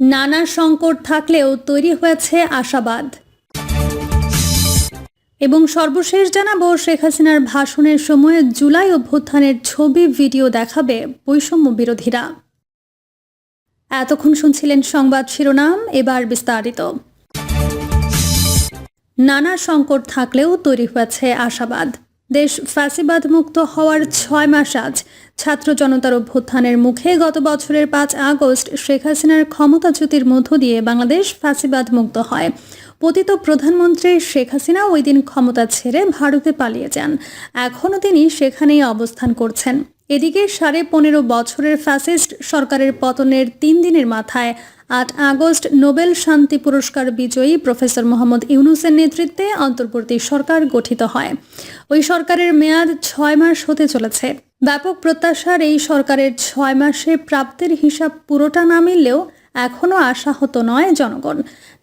নানা সংকট থাকলেও তৈরি হয়েছে আশাবাদ। এবং সর্বশেষ জানাব, শেখ হাসিনার ভাষণের সময় জুলাই অভ্যুত্থানের ছবি, ভিডিও দেখাবে বৈষম্য বিরোধীরা। এতক্ষণ শুনছিলেন সংবাদ শিরোনাম, এবার বিস্তারিত। নানা সংকট থাকলেও তৈরি হয়েছে আশাবাদ। দেশ ফ্যাসিবাদ মুক্ত হওয়ার ছয় মাস আজ ছাত্র জনতার অভ্যুত্থানের মুখে গত বছরের পাঁচ আগস্ট শেখ হাসিনার ক্ষমতাচ্যুতির মধ্য দিয়ে বাংলাদেশ ফ্যাসিবাদ মুক্ত হয়। পতিত প্রধানমন্ত্রী শেখ হাসিনা ওই দিন ক্ষমতা ছেড়ে ভারতে পালিয়ে যান। এখনও তিনি সেখানেই অবস্থান করছেন। এদিকে সাড়ে পনেরো বছরের ফ্যাসিস্ট সরকারের পতনের তিন দিনের মাথায় আট আগস্ট নোবেল শান্তি পুরস্কার বিজয়ী প্রফেসর মোহাম্মদ ইউনুসের নেতৃত্বে অন্তর্বর্তী সরকার গঠিত হয়। ওই সরকারের মেয়াদ ছয় মাস হতে চলেছে। ব্যাপক প্রত্যাশার এই সরকারের ছয় মাসে প্রাপ্তির হিসাব পুরোটা না মিললেও এখনও আশাহত নয় জনগণ।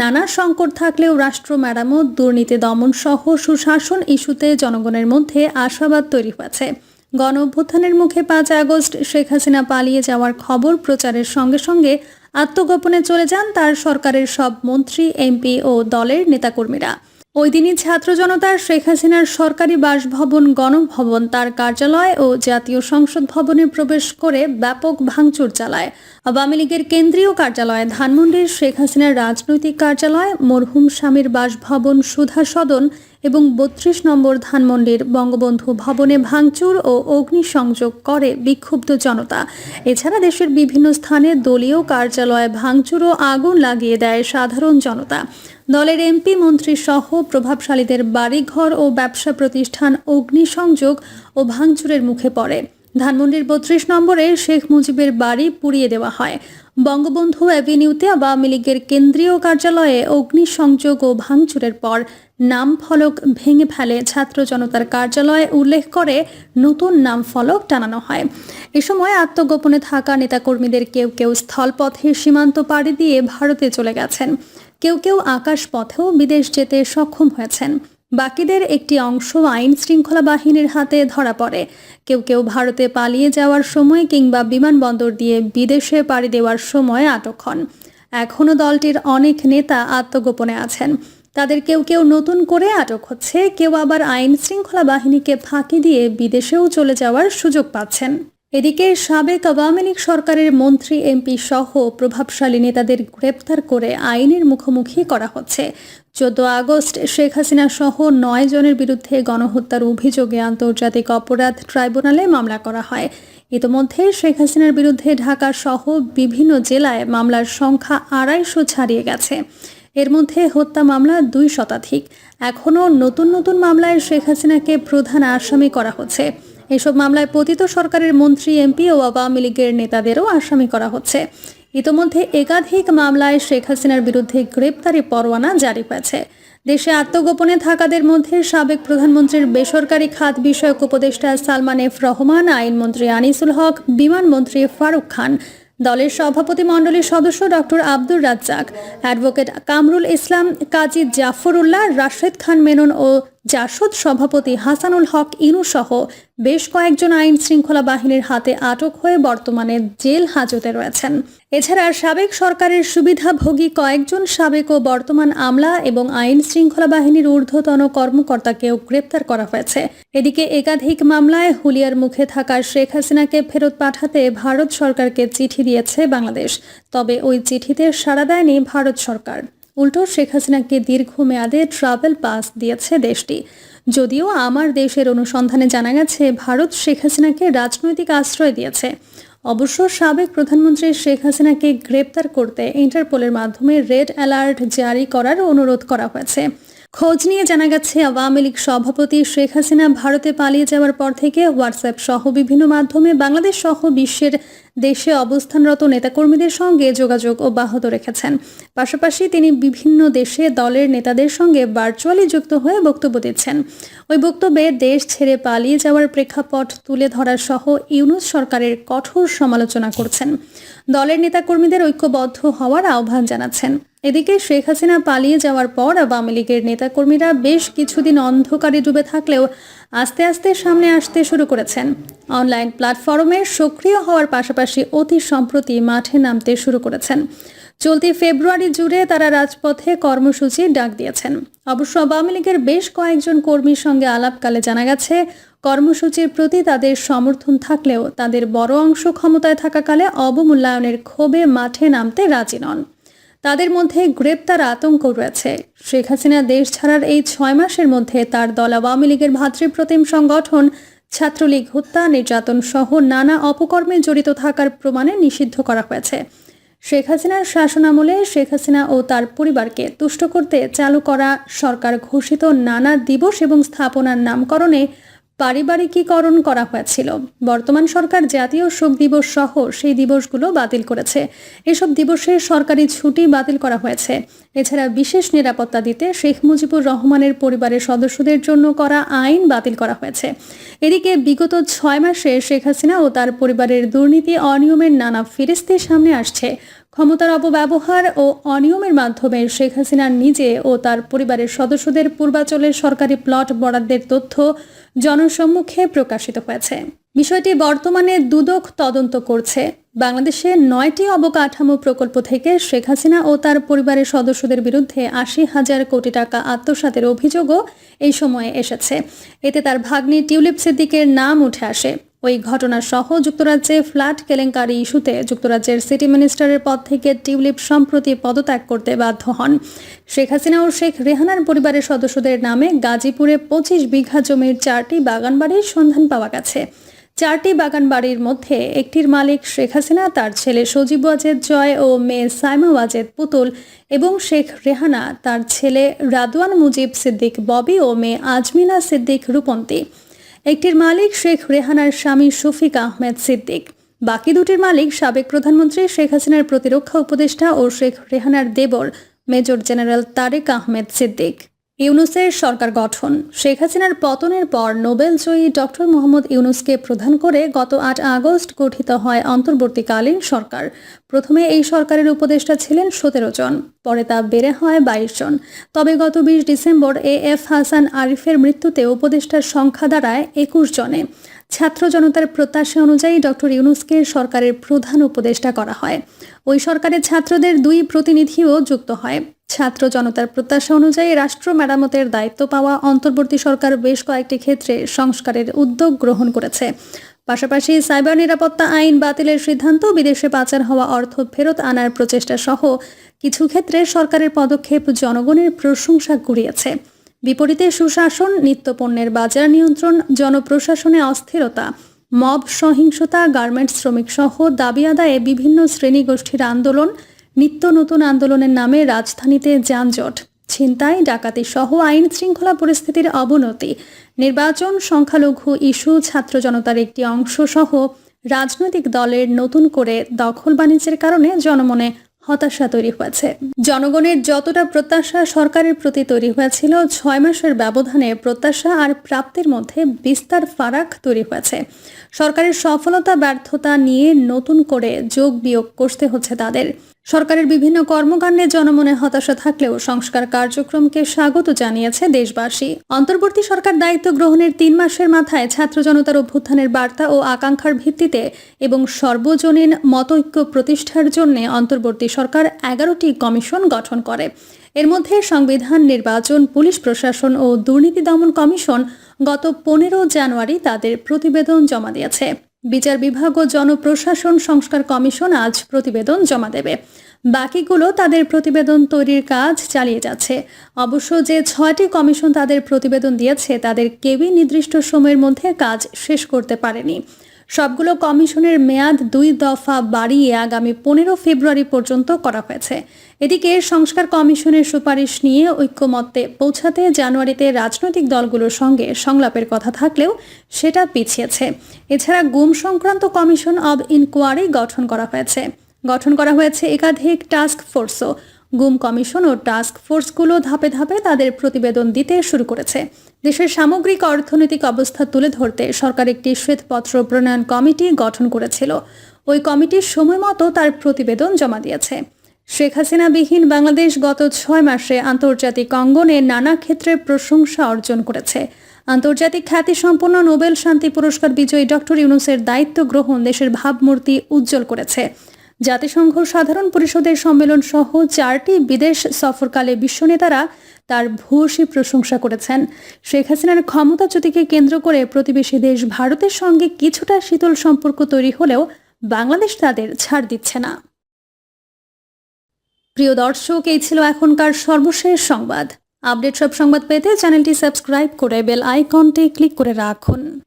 নানা সংকট থাকলেও রাষ্ট্র মেরামত, দুর্নীতি দমন সহ সুশাসন ইস্যুতে জনগণের মধ্যে আশাবাদ তৈরি হয়েছে। গণ অভ্যুত্থানের মুখে পাঁচ আগস্ট শেখ হাসিনা পালিয়ে যাওয়ার খবর প্রচারের সঙ্গে সঙ্গে আত্মগোপনে চলে যান তার সরকারের সব মন্ত্রী, এমপি ও দলের নেতাকর্মীরা। ওই দিনই ছাত্র জনতার শেখ হাসিনার সরকারি বাসভবন, গণভবন, তার কার্যালয় ও জাতীয় সংসদ ভবনে প্রবেশ করে ব্যাপক ভাঙচুর চালায়। আওয়ামী লীগের কেন্দ্রীয় কার্যালয় ধানমন্ডির শেখ হাসিনার রাজনৈতিক কার্যালয়, মরহুম স্বামীর বাসভবন সুধা সদন এবং বত্রিশ নম্বর ধানমন্ডির বঙ্গবন্ধু ভবনে ভাঙচুর ও অগ্নিসংযোগ করে বিক্ষুব্ধ জনতা। এছাড়া দেশের বিভিন্ন স্থানে দলীয় কার্যালয়ে ভাঙচুর ও আগুন লাগিয়ে দেয় সাধারণ জনতা। দলের এমপি, মন্ত্রী সহ প্রভাবশালীদের বাড়িঘর ও ব্যবসা প্রতিষ্ঠান অগ্নিসংযোগ ও ভাঙচুরের মুখে পড়ে। ধানমন্ডির বত্রিশ নম্বরে শেখ মুজিবের বাড়ি পুড়িয়ে দেওয়া হয়। বঙ্গবন্ধু অ্যাভিনিউতে আওয়ামী লীগের কেন্দ্রীয় কার্যালয়ে অগ্নিসংযোগ ও ভাঙচুরের পর নাম ফলক ভেঙে ফেলে ছাত্র জনতার কার্যালয়ে উল্লেখ করে নতুন নাম ফলক টানানো হয়। এ সময় আত্মগোপনে থাকা নেতাকর্মীদের কেউ কেউ স্থলপথে সীমান্ত পাড়ি দিয়ে ভারতে চলে গেছেন। কেউ কেউ আকাশ পথেও বিদেশ যেতে সক্ষম হয়েছেন। বাকিদের একটি অংশ আইন শৃঙ্খলা বাহিনীর হাতে ধরা পড়ে। কেউ কেউ ভারতে পালিয়ে যাওয়ার সময় কিংবা বিমানবন্দর দিয়ে বিদেশে পাড়ি দেওয়ার সময় আটক হন। এখনও দলটির অনেক নেতা আত্মগোপনে আছেন। তাদের কেউ কেউ নতুন করে আটক হচ্ছে, কেউ আবার আইন শৃঙ্খলা বাহিনীকে ফাঁকি দিয়ে বিদেশেও চলে যাওয়ার সুযোগ পাচ্ছেন। এদিকে সাবেক আওয়ামী লীগ সরকারের মন্ত্রী, এমপি সহ প্রভাবশালী নেতাদের গ্রেপ্তার করে আইনের মুখোমুখি করা হচ্ছে। চোদ্দ আগস্ট শেখ হাসিনা সহ নয় জনের বিরুদ্ধে গণহত্যার অভিযোগে আন্তর্জাতিক অপরাধ ট্রাইব্যুনালে মামলা করা হয়। ইতোমধ্যে শেখ হাসিনার বিরুদ্ধে ঢাকা সহ বিভিন্ন জেলায় মামলার সংখ্যা আড়াইশো ছাড়িয়ে গেছে। এর মধ্যে হত্যা মামলা দুই শতাধিক। এখনও নতুন নতুন মামলায় শেখ হাসিনাকে প্রধান আসামি করা হচ্ছে। এসব মামলায় পতিত সরকারের মন্ত্রী, এমপি ও আওয়ামী লীগের নেতাদেরও আসামি করা হচ্ছে। ইতোমধ্যে একাধিক মামলায় শেখ হাসিনার বিরুদ্ধে গ্রেপ্তারি পরোয়ানা জারি হয়েছে। দেশে আত্মগোপনে থাকাদের মধ্যে সাবেক প্রধানমন্ত্রীর বেসরকারি খাত বিষয়ক উপদেষ্টা সালমান এফ রহমান, আইনমন্ত্রী আনিসুল হক বিমানমন্ত্রী ফারুক খান, দলের সভাপতি মণ্ডলীর সদস্য ডক্টর আব্দুর রাজ্জাক, অ্যাডভোকেট কামরুল ইসলাম, কাজী জাফরুল্লাহ, রাশেদ খান মেনন ও জাসদ সভাপতি হাসানুল হক ইনু সহ বেশ কয়েকজন আইন শৃঙ্খলা বাহিনীর হাতে আটক হয়ে বর্তমানে জেল হাজতে রয়েছেন। এছাড়া সাবেক সরকারের সুবিধাভোগী কয়েকজন সাবেক ও বর্তমান আমলা এবং আইন শৃঙ্খলা বাহিনীর ঊর্ধ্বতন কর্মকর্তাকেও গ্রেপ্তার করা হয়েছে। এদিকে একাধিক মামলায় হুলিয়ার মুখে থাকা শেখ হাসিনাকে ফেরত পাঠাতে ভারত সরকারকে চিঠি দিয়েছে বাংলাদেশ। তবে ওই চিঠিতে সাড়া দেয়নি ভারত সরকার। উল্টো শেখ হাসিনাকে দীর্ঘমেয়াদে ট্রাভেল পাস দিয়েছে দেশটি। যদিও আমার দেশের অনুসন্ধানে জানা গেছে, ভারত শেখ হাসিনাকে রাজনৈতিক আশ্রয় দিয়েছে। অবশ্য সাবেক প্রধানমন্ত্রী শেখ হাসিনাকে গ্রেপ্তার করতে ইন্টারপোলের মাধ্যমে রেড অ্যালার্ট জারি করার অনুরোধ করা হয়েছে। খোঁজ নিয়ে জানা গেছে, আওয়ামী লীগ সভাপতি শেখ হাসিনা ভারতে পালিয়ে যাওয়ার পর থেকে হোয়াটসঅ্যাপ সহ বিভিন্ন মাধ্যমে বাংলাদেশ সহ বিশ্বের দেশে অবস্থানরত নেতাকর্মীদের সঙ্গে যোগাযোগ অব্যাহত রেখেছেন। পাশাপাশি তিনি বিভিন্ন দেশে দলের নেতাদের সঙ্গে ভার্চুয়ালি যুক্ত হয়ে বক্তব্য দিচ্ছেন। ওই বক্তব্যে দেশ ছেড়ে পালিয়ে যাওয়ার প্রেক্ষাপট তুলে ধরা সহ ইউনুস সরকারের কঠোর সমালোচনা করছেন। দলের নেতাকর্মীদের ঐক্যবদ্ধ হওয়ার আহ্বান জানাচ্ছেন। এদিকে শেখ হাসিনা পালিয়ে যাওয়ার পর আওয়ামী লীগের নেতাকর্মীরা বেশ কিছুদিন অন্ধকারে ডুবে থাকলেও আস্তে আস্তে সামনে আসতে শুরু করেছেন। অনলাইন প্ল্যাটফর্মে সক্রিয় হওয়ার পাশাপাশি অতি সম্প্রতি মাঠে নামতে শুরু করেছেন। চলতি ফেব্রুয়ারি জুড়ে তারা রাজপথে কর্মসূচি ডাক দিয়েছেন। অবশ্য আওয়ামী লীগের বেশ কয়েকজন কর্মীর সঙ্গে আলাপকালে জানা গেছে, কর্মসূচির প্রতি তাদের সমর্থন থাকলেও তাদের বড় অংশ ক্ষমতায় থাকাকালে অবমূল্যায়নের ক্ষোভে মাঠে নামতে রাজি নন। তাদের মধ্যে গ্রেপ্তার আতঙ্ক রয়েছে। শেখ হাসিনা দেশ ছাড়ার এই ছয় মাসের মধ্যে তার দল আওয়ামী লীগের ভাতৃপ্রতিম সংগঠন, ছাত্রলীগ হত্যা, নির্যাতন সহ নানা অপকর্মে জড়িত থাকার প্রমাণে নিষিদ্ধ করা হয়েছে। শেখ হাসিনার শাসনামলে শেখ হাসিনা ও তার পরিবারকে তুষ্ট করতে চালু করা সরকার ঘোষিত নানা দিবস এবং স্থাপনার নামকরণে পারিবারিকীকরণ করা হয়েছিল। বর্তমান সরকার জাতীয় শোক দিবস সহ সেই দিবসগুলো বাতিল করেছে। এসব দিবসে সরকারি ছুটি বাতিল করা হয়েছে। এছাড়া বিশেষ নিরাপত্তা দিতে শেখ মুজিবুর রহমানের পরিবারের সদস্যদের জন্য করা আইন বাতিল করা হয়েছে। এদিকে বিগত ছয় মাসে শেখ হাসিনা ও তার পরিবারের দুর্নীতি, অনিয়মের নানা ফিরিস্তি সামনে আসছে। ক্ষমতার অপব্যবহার ও অনিয়মের মাধ্যমে শেখ হাসিনা নিজে ও তার পরিবারের সদস্যদের পূর্বাচলের সরকারি প্লট বরাদ্দের তথ্য জনসম্মুখে প্রকাশিত হয়েছে। বিষয়টি বর্তমানে দুদক তদন্ত করছে। বাংলাদেশে নয়টি অবকাঠামো প্রকল্প থেকে শেখ হাসিনা ও তার পরিবারের সদস্যদের বিরুদ্ধে আশি হাজার কোটি টাকা আত্মসাতের অভিযোগও এই সময়ে এসেছে। এতে তার ভাগ্নি টিউলিপ সিদ্দিকের নাম উঠে আসে। ওই ঘটনা সহ যুক্তরাজ্যে ফ্ল্যাট কেলেঙ্কারি ইস্যুতে যুক্তরাজ্যের সিটি মিনিস্টারের পদ থেকে টিউলিপ সম্প্রতি পদত্যাগ করতে বাধ্য হন। শেখ হাসিনা ও শেখ রেহানার পরিবারের সদস্যদের নামে গাজীপুরে পঁচিশ বিঘা জমির চারটি বাগানবাড়ির সন্ধান পাওয়া গেছে। চারটি বাগান বাড়ির মধ্যে একটির মালিক শেখ হাসিনা, তার ছেলে সজীব ওয়াজেদ জয় ও মেয়ে সাইমা ওয়াজেদ পুতুল এবং শেখ রেহানা, তার ছেলে রাদওয়ান মুজিব সিদ্দিক ববি ও মেয়ে আজমিনা সিদ্দিক রূপন্তী। একটির মালিক শেখ রেহানার স্বামী শফিক আহমেদ সিদ্দিক। বাকি দুটির মালিক সাবেক প্রধানমন্ত্রী শেখ হাসিনার প্রতিরক্ষা উপদেষ্টা ও শেখ রেহানার দেবর মেজর জেনারেল তারেক আহমেদ সিদ্দিক। ইউনুসের সরকার গঠন। শেখ হাসিনার পতনের পর নোবেল জয়ী ডক্টর মোহাম্মদ ইউনুসকে প্রধান করে গত আট আগস্ট গঠিত হয় অন্তর্বর্তীকালীন সরকার। প্রথমে এই সরকারের উপদেষ্টা ছিলেন সতেরো জন, পরে তা বেড়ে হয় বাইশ জন। তবে গত বিশ ডিসেম্বর এ এফ হাসান আরিফের মৃত্যুতে উপদেষ্টার সংখ্যা দাঁড়ায় একুশ জনে। ছাত্র জনতার প্রত্যাশা অনুযায়ী ডক্টর ইউনুসকে সরকারের প্রধান উপদেষ্টা করা হয়। ওই সরকারের ছাত্রদের দুই প্রতিনিধিও যুক্ত হয়। ছাত্র জনতার প্রত্যাশা অনুযায়ী রাষ্ট্র মেরামতের দায়িত্ব পাওয়া অন্তর্বর্তী সরকার বেশ কয়েকটি ক্ষেত্রে সংস্কারের উদ্যোগ গ্রহণ করেছে। পাশাপাশি সাইবার নিরাপত্তা আইন বাতিলের সিদ্ধান্ত, বিদেশে পাচার হওয়া অর্থ ফেরত আনার প্রচেষ্টা সহ কিছু ক্ষেত্রে সরকারের পদক্ষেপ জনগণের প্রশংসা কুড়িয়েছে। বিপরীতে সুশাসন, নিত্যপণ্যের বাজার নিয়ন্ত্রণ, জনপ্রশাসনে অস্থিরতা, মব, সহিংসতা, গার্মেন্টস শ্রমিক সহ দাবি আদায়ে বিভিন্ন শ্রেণীগোষ্ঠীর আন্দোলন, নিত্য নতুন আন্দোলনের নামে রাজধানীতে যানজট, ছিনতাই, ডাকাতি সহ আইন শৃঙ্খলা পরিস্থিতির অবনতি, নির্বাচন সংখ্যালঘু ইস্যু, ছাত্র জনতার একটি অংশ সহ রাজনৈতিক দলের নতুন করে দখল বাণিজ্যের কারণে জনমনে হতাশা তৈরি হয়েছে। জনগণের যতটা প্রত্যাশা সরকারের প্রতি তৈরি হয়েছিল, ছয় মাসের ব্যবধানে প্রত্যাশা আর প্রাপ্তির মধ্যে বিস্তার ফারাক তৈরি হয়েছে। সরকারের সফলতা, ব্যর্থতা নিয়ে নতুন করে যোগ বিয়োগ করতে হচ্ছে তাদের। সরকারের বিভিন্ন কর্মকাণ্ডে জনমনে হতাশা থাকলেও সংস্কার কার্যক্রমকে স্বাগত জানিয়েছে দেশবাসী। অন্তর্বর্তী সরকার দায়িত্ব গ্রহণের তিন মাসের মাথায় ছাত্র জনতার অভ্যুত্থানের বার্তা ও আকাঙ্ক্ষার ভিত্তিতে এবং সর্বজনীন মতৈক্য প্রতিষ্ঠার জন্য অন্তর্বর্তী সরকার এগারোটি কমিশন গঠন করে। এর মধ্যে সংবিধান নির্বাচন, পুলিশ প্রশাসন ও দুর্নীতি দমন কমিশন গত পনেরো জানুয়ারি তাদের প্রতিবেদন জমা দিয়েছে। বিচার বিভাগ ও জনপ্রশাসন সংস্কার কমিশন আজ প্রতিবেদন জমা দেবে। বাকিগুলো তাদের প্রতিবেদন তৈরির কাজ চালিয়ে যাচ্ছে। অবশ্য যে ছয়টি কমিশন তাদের প্রতিবেদন দিয়েছে, তাদের কেউই নির্দিষ্ট সময়ের মধ্যে কাজ শেষ করতে পারেনি। সবগুলো কমিশনের মেয়াদ দুই দফা বাড়িয়ে আগামী পনেরো ফেব্রুয়ারি পর্যন্ত করা হয়েছে। এদিকে সংস্কার কমিশনের সুপারিশ নিয়ে ঐক্যমত্যে পৌঁছাতে জানুয়ারিতে রাজনৈতিক দলগুলোর সঙ্গে সংলাপের কথা থাকলেও সেটা পিছিয়েছে। এছাড়া গুম সংক্রান্ত কমিশন অব ইনকোয়ারি গঠন করা হয়েছে। গঠন করা হয়েছে একাধিক টাস্ক ফোর্সও। গুম কমিশন ও টাস্ক ফোর্সগুলো ধাপে ধাপে তাদের প্রতিবেদন দিতে শুরু করেছে। দেশের সামগ্রিক অর্থনৈতিক অবস্থা তুলে ধরতে সরকার একটি শ্বেতপত্র প্রণয়ন কমিটি গঠন করেছিল। ওই কমিটির সময় মতো তার প্রতিবেদন জমা দিয়েছে। শেখ হাসিনাবিহীন বাংলাদেশ গত ছয় মাসে আন্তর্জাতিক অঙ্গনে নানা ক্ষেত্রে প্রশংসা অর্জন করেছে। আন্তর্জাতিক খ্যাতিসম্পন্ন নোবেল শান্তি পুরস্কার বিজয়ী ডক্টর ইউনুসের দায়িত্ব গ্রহণ দেশের ভাবমূর্তি উজ্জ্বল করেছে। জাতিসংঘ সাধারণ পরিষদের সম্মেলন সহ চারটি বিদেশ সফরকালে বিশ্ব নেতারা তার ভূয়সী প্রশংসা করেছেন। শেখ হাসিনার ক্ষমতাচ্যুতিকে কেন্দ্র করে প্রতিবেশী দেশ ভারতের সঙ্গে কিছুটা শীতল সম্পর্ক তৈরি হলেও বাংলাদেশ তাদের ছাড় দিচ্ছে না। প্রিয় দর্শক, এই ছিল এখনকার সর্বশেষ সংবাদ। আপডেট সব সংবাদ পেতে চ্যানেলটি সাবস্ক্রাইব করে বেল আইকনটি ক্লিক করে রাখুন।